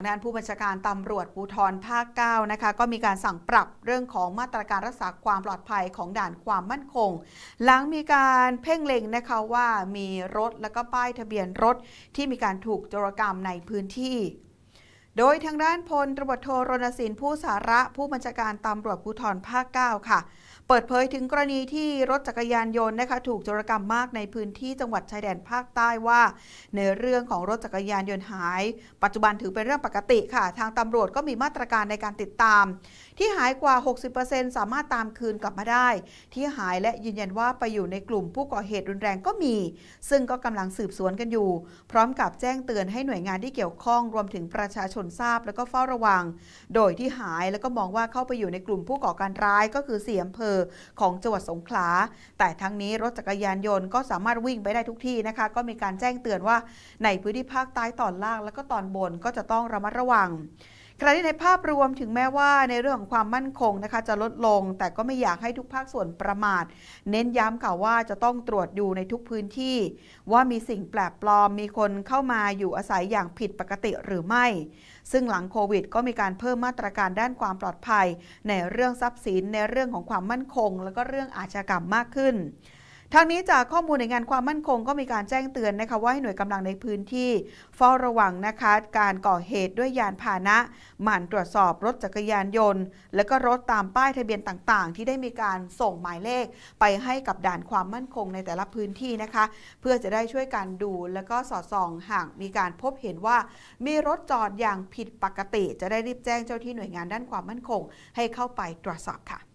ด้านผู้บัญชาการตำรวจภูธรภาค 9 นะคะ ก็มีการสั่งปรับเรื่องของมาตรการรักษาความปลอดภัยของด่านความมั่นคง หลังมีการเพ่งเล็งนะคะว่ามีรถและก็ป้ายทะเบียนรถที่มีการถูกโจรกรรมในพื้นที่ โดยทางด้านพลตำรวจโทรณสินผู้สาระผู้บัญชาการตำรวจภูธรภาค 9 ค่ะ เปิดเผยถึงกรณีที่รถจักรยานยนต์นะคะถูกโจรกรรมมากในพื้นที่จังหวัดชายแดนภาคใต้ว่า ในเรื่องของรถจักรยานยนต์หาย ปัจจุบันถือเป็นเรื่องปกติค่ะ ทางตำรวจก็มีมาตรการในการติดตาม ที่หายกว่า 60%สามารถตามคืนกลับมาได้ ที่หายและยืนยันว่าไปอยู่ในกลุ่มผู้ก่อเหตุรุนแรงก็มี ซึ่งก็กำลังสืบสวนกันอยู่ พร้อมกับแจ้งเตือนให้หน่วยงานที่เกี่ยวข้องรวมถึงประชาชนทราบแล้วก็เฝ้าระวัง โดยที่หายแล้วก็มองว่าเข้าไปอยู่ในกลุ่มผู้ก่อการร้ายก็คือสี่อำเภอของจังหวัดสงขลา แต่ทั้งนี้รถจักรยานยนต์ก็สามารถวิ่งไปได้ทุกที่นะคะ ก็มีการแจ้งเตือนว่าในพื้นที่ภาคใต้ตอนล่าง แล้วก็ตอนบนก็จะต้องระมัดระวัง ขณะที่ในภาพรวมถึงแม้ว่าในเรื่องของความมั่นคงนะคะจะลดลง แต่ก็ไม่อยากให้ทุกภาคส่วนประมาท เน้นย้ำค่ะว่าจะต้องตรวจดูในทุกพื้นที่ ว่ามีสิ่งแปลกปลอมมีคนเข้ามาอยู่อาศัยอย่างผิดปกติหรือไม่ ซึ่งหลังโควิด ก็มีการเพิ่มมาตรการด้านความปลอดภัย ในเรื่องทรัพย์สินในเรื่องของความมั่นคง แล้วก็เรื่องอาชญากรรมมากขึ้น ทางนี้จากข้อมูลในงานความมั่นคงก็มีการแจ้งเตือนนะคะว่าให้หน่วยกำลังในพื้นที่เฝ้าระวังนะคะการก่อเหตุด้วยยานพาหนะ หมั่นตรวจสอบรถจักรยานยนต์ และก็รถตามป้ายทะเบียนต่างๆ ที่ได้มีการส่งหมายเลข ไปให้กับด่านความมั่นคงในแต่ละพื้นที่นะคะ เพื่อจะได้ช่วยกันดูแล้วก็สอดส่องหากมีการพบเห็นว่า มีรถจอดอย่างผิดปกติ จะได้รีบแจ้งเจ้าที่หน่วยงานด้านความมั่นคง ให้เข้าไปตรวจสอบค่ะ